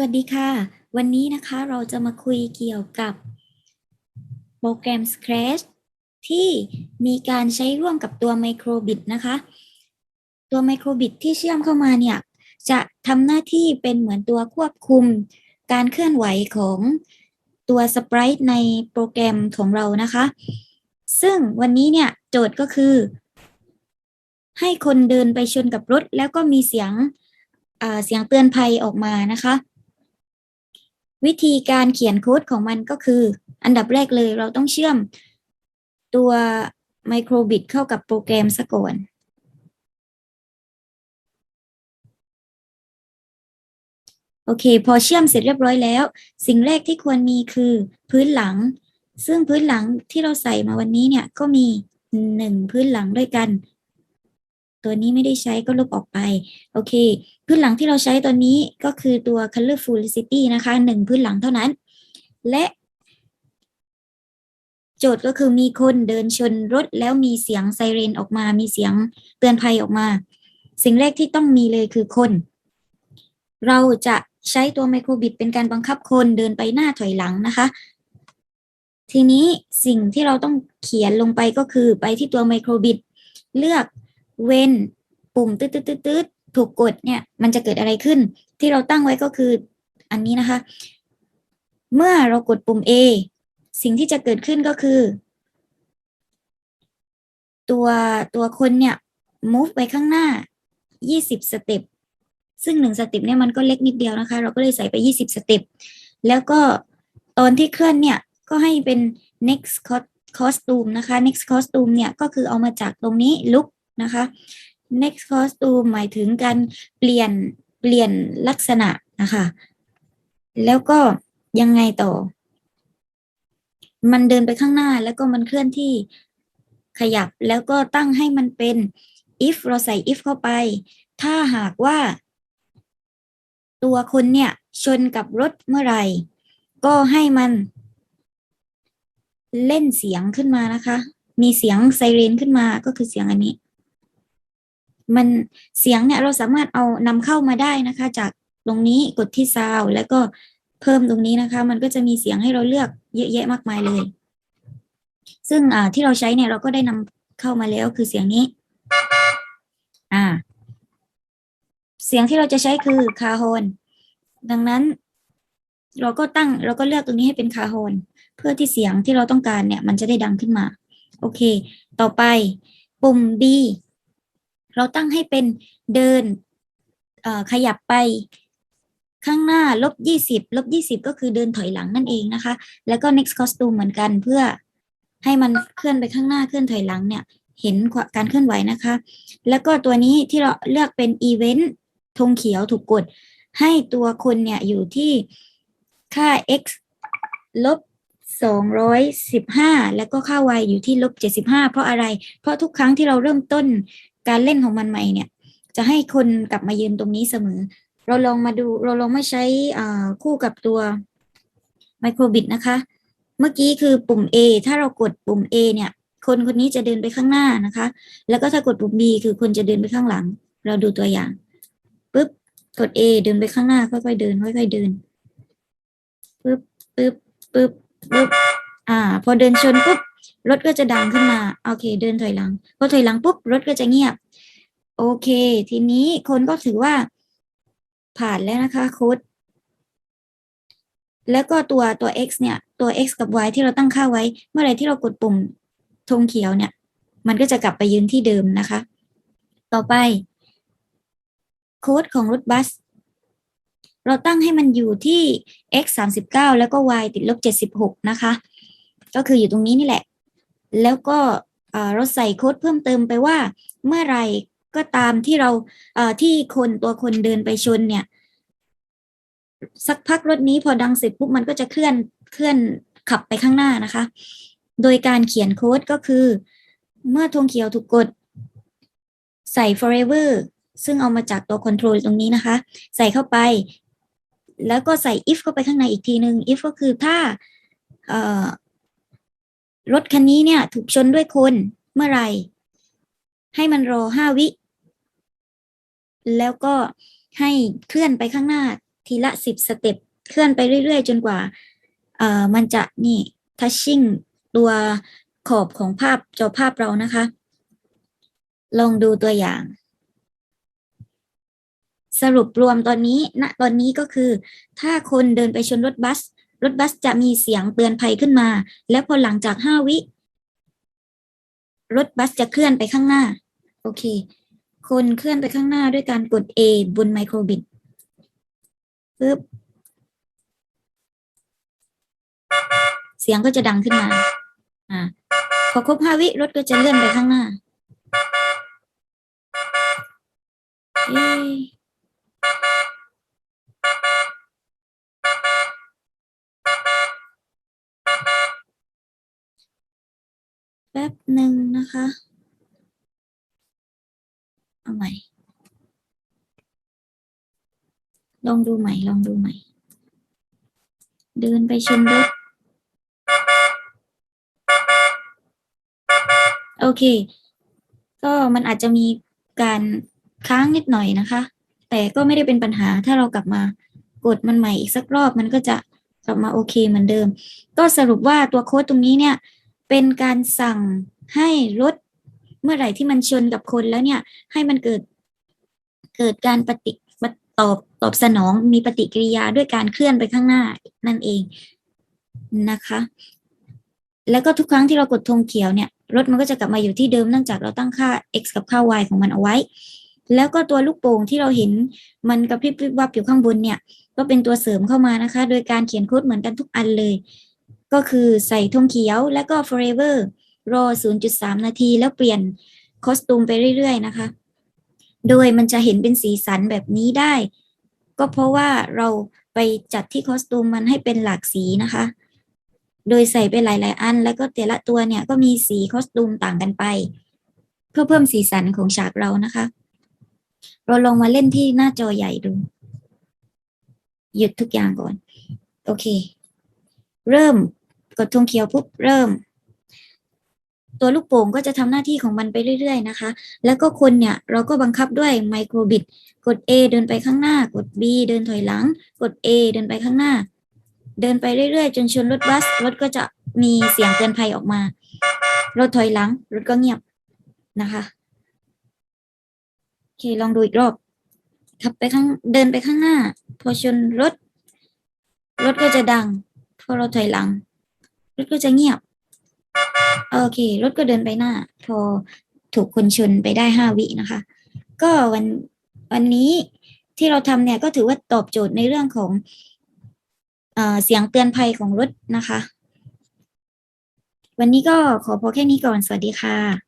สวัสดีค่ะ วันนี้นะคะเราจะมาคุยเกี่ยวกับโปรแกรม Scratch ที่มีการใช้ร่วมกับตัว Microbit นะคะ ตัว Microbit ที่เชื่อมเข้ามาเนี่ย จะทำหน้าที่เป็นเหมือนตัวควบคุมการเคลื่อนไหวของตัวสปรายในโปรแกรมของเรานะคะ ซึ่งวันนี้เนี่ยโจทย์ก็คือ ให้คนเดินไปชนกับรถ แล้วก็มีเสียงเสียงเตือนภัยออกมานะคะ วิธีการเขียนโค้ดของมันก็คือ อันดับแรกเลยเราต้องเชื่อมตัว Microbit เข้ากับโปรแกรมซะก่อนโอเค พอเชื่อมเสร็จเรียบร้อยแล้ว สิ่งแรกที่ควรมีคือพื้นหลัง ซึ่งพื้นหลังที่เราใส่มาวันนี้เนี่ยก็มีหนึ่งพื้นหลังด้วยกัน ตัวนี้ไม่ได้ใช้ก็ลบออกไป โอเค พื้นหลังที่เราใช้ตัวนี้ก็คือตัว colorfulcity นะคะหนึ่งพื้นหลังเท่านั้น และโจทย์ก็คือมีคนเดินชนรถแล้วมีเสียงไซเรนออกมา มีเสียงเตือนภัยออกมา สิ่งแรกที่ต้องมีเลยคือคน เราจะใช้ตัวไมโครบิดเป็นการบังคับคนเดินไปหน้าถอยหลังนะคะ ทีนี้สิ่งที่เราต้องเขียนลงไปก็คือไปที่ตัวไมโครบิด เลือก เว้นปุ่มตืดตืดตืดตืดถูกกดเนี่ยมันจะเกิดอะไรขึ้น ที่เราตั้งไว้ก็คืออันนี้นะคะ เมื่อเรากดปุ่ม A สิ่งที่จะเกิดขึ้นก็คือ ตัวตัวคนเนี่ย move ไปข้างหน้า 20 สเต็ปซึ่งหนึ่งสเต็ปเนี่ยมันก็เล็กนิดเดียวนะคะ เราก็เลยใส่ไป 20 สเต็ปแล้วก็ตอนที่เคลื่อนเนี่ย ก็ให้เป็น next cos- costume นะคะ next costume เนี่ย ก็คือเอามาจากตรงนี้ look นะคะ next costume หมายถึงการเปลี่ยนเปลี่ยนลักษณะนะคะ แล้วก็ยังไงต่อ มันเดินไปข้างหน้าแล้วก็มันเคลื่อนที่ขยับแล้วก็ตั้งให้มันเป็น if เราใส่ if เข้าไป ถ้าหากว่า ตัวคนเนี่ยชนกับรถเมื่อไหร่ ก็ให้มันเล่นเสียงขึ้นมานะคะ มีเสียงไซเรนขึ้นมาก็คือเสียงอันนี้ มันเสียงเนี่ยเราสามารถเอานำเข้ามาได้นะคะ จากตรงนี้กดที่ซาวแล้วก็เพิ่มตรงนี้นะคะ มันก็จะมีเสียงให้เราเลือกเยอะแยะมากมายเลย ซึ่งอ่าที่เราใช้เนี่ยเราก็ได้นำเข้ามาแล้วคือเสียงนี้ อ่า เสียงที่เราจะใช้คือคาโฮนดังนั้น เราก็ตั้งเราก็เลือกตรงนี้ให้เป็นคาโฮนเพื่อที่เสียงที่เราต้องการเนี่ย มันจะได้ดังขึ้นมา โอเค ต่อไป ปุ่ม B เราตั้งให้เป็นเดินขยับไปข้างหน้าลบยี่สิบลบยี่สิบก็คือเดินถอยหลังนั่นเองนะคะ แล้วก็ next costume เหมือนกันเพื่อให้มันเคลื่อนไปข้างหน้าเคลื่อนถอยหลังเนี่ย เห็นการเคลื่อนไหวนะคะ แล้วก็ตัวนี้ที่เราเลือกเป็น event ธงเขียวถูกกด ให้ตัวคนเนี่ยอยู่ที่ค่า x ลบสองร้อยสิบห้าแล้วก็ค่า y อยู่ที่ลบเจ็ดสิบห้าเพราะอะไร เพราะทุกครั้งที่เราเริ่มต้น การเล่นของมันใหม่เนี่ย จะให้คนกลับมายืนตรงนี้เสมอ เราลองมาดูเราลองมาใช้คู่กับตัวไมโครบิ t นะคะ เมื่อกี้คือปุ่ม A ถ้าเรากดปุ่ม A เนี่ย คนคนนี้จะเดินไปข้างหน้านะคะ แล้วก็ถ้ากดปุ่ม B คือคนจะเดินไปข้างหลัง เราดูตัวอย่างปุ๊บกด A เดินไปข้างหน้าค่อยๆเดินค่อยๆเดินปุ๊บปุ๊บปุ๊บปุ๊บอ่า พอเดินชนปุ๊บ รถก็จะดังขึ้นมาโอเค เดินถอยหลังพอถอยหลังปุ๊บรถก็จะเงียบ โอเค ทีนี้คนก็ถือว่าผ่านแล้วนะคะโค้ดแล้วก็ตัวตัว x เนี่ย ตัว x กับ y ที่เราตั้งค่าไว้ เมื่อไรที่เรากดปุ่มธงเขียวเนี่ย มันก็จะกลับไปยืนที่เดิมนะคะ ต่อไป โค้ดของรถบัส เราตั้งให้มันอยู่ที่ x สามสิบเก้าแล้วก็ y ติดลบเจ็ดสิบหกนะคะ ก็คืออยู่ตรงนี้นี่แหละ แล้วก็เราใส่โค้ดเพิ่มเติมไปว่า เมื่อไรก็ตามที่เราที่คนตัวคนเดินไปชนเนี่ย สักพักรถนี้พอดังเสร็จปุ๊บมันก็จะเคลื่อนเคลื่อนขับไปข้างหน้านะคะ โดยการเขียนโค้ดก็คือ เมื่อธงเขียวถูกกด ใส่ forever ซึ่งเอามาจากตัว control ตรงนี้นะคะ ใส่เข้าไป แล้วก็ใส่ if เข้าไปข้างในอีกทีหนึ่ง if ก็คือถ้า รถคันนี้เนี่ย ถูกชนด้วยคนเมื่อไหร่ ให้มันรอห้าวิ แล้วก็ให้เคลื่อนไปข้างหน้าทีละสิบสเต็ปเคลื่อนไปเรื่อยๆ จนกว่าเอ่อมันจะนี่ทัชชิ่งตัวขอบของภาพจอภาพเรานะคะ ลองดูตัวอย่าง สรุปรวมตอนนี้ณตอนนี้ก็คือ ถ้าคนเดินไปชนรถบัส รถบัสจะมีเสียงเตือนภัยขึ้นมา และพอหลังจากห้าวิ รถบัสจะเคลื่อนไปข้างหน้า โอเค คนเคลื่อนไปข้างหน้าด้วยการกด A บนไมโครบิตปึ๊บเสียงก็จะดังขึ้นมา อ่า พอครบห้าวิ รถก็จะเลื่อนไปข้างหน้าเอ๊ แป๊บหนึ่งนะคะ เอาใหม่ ลองดูใหม่ ลองดูใหม่ เดินไปชนรถโอเค ก็มันอาจจะมีการค้างนิดหน่อยนะคะ แต่ก็ไม่ได้เป็นปัญหา ถ้าเรากลับมากดมันใหม่อีกสักรอบ มันก็จะกลับมาโอเคเหมือนเดิม ก็สรุปว่าตัวโค้ดตรงนี้เนี่ย เป็นการสั่งให้รถเมื่อไหร่ที่มันชนกับคนแล้วเนี่ย ให้มันเกิดเกิดการปฏิตอบตอบสนองมีปฏิกิริยาด้วยการเคลื่อนไปข้างหน้านั่นเองนะคะ แล้วก็ทุกครั้งที่เรากดธงเขียวเนี่ยรถมันก็จะกลับมาอยู่ที่เดิมเนื่องจากเราตั้งค่า x กับค่า y ของมันเอาไว้ แล้วก็ตัวลูกโป่งที่เราเห็นมันกระพริบวิบวับอยู่ข้างบนเนี่ย ก็เป็นตัวเสริมเข้ามานะคะ โดยการเขียนโค้ดเหมือนกันทุกอันเลย ก็คือใส่ธงเขียวแล้วก็ forever รอ 0.3 นาทีแล้วเปลี่ยนคอสตูมไปเรื่อย ๆ นะคะ โดยมันจะเห็นเป็นสีสันแบบนี้ได้ ก็เพราะว่าเราไปจัดที่คอสตูมมันให้เป็นหลากสีนะคะ โดยใส่ไปหลาย ๆ อัน แล้วก็แต่ละตัวเนี่ยก็มีสีคอสตูมต่างกันไป เพื่อเพิ่มสีสันของฉากเรานะคะ เราลองมาเล่นที่หน้าจอใหญ่ดู หยุดทุกอย่างก่อน โอเค เริ่ม กดธงเขียวปุ๊บเริ่ม ตัวลูกโป่งก็จะทำหน้าที่ของมันไปเรื่อยๆนะคะ แล้วก็คนเนี่ยเราก็บังคับด้วยไมโครบิตกด A เดินไปข้างหน้า กด B เดินถอยหลัง กด A เดินไปข้างหน้า เดินไปเรื่อยๆ จนชนรถบัสรถก็จะมีเสียงเตือนภัยออกมา รถถอยหลังรถก็เงียบนะคะโอเคลองดูอีกรอบขับไปข้างเดินไปข้างหน้า พอชนรถ รถก็จะดัง พอเราถอยหลัง รถก็จะเงียบ โอเค รถก็เดินไปหน้า พอถูกคนชนไปได้ห้าวินะคะ ก็วันวันนี้ที่เราทำเนี่ยก็ถือว่าตอบโจทย์ในเรื่องของเอเสียงเตือนภัยของรถนะคะ วันนี้ก็ขอพอแค่นี้ก่อน สวัสดีค่ะ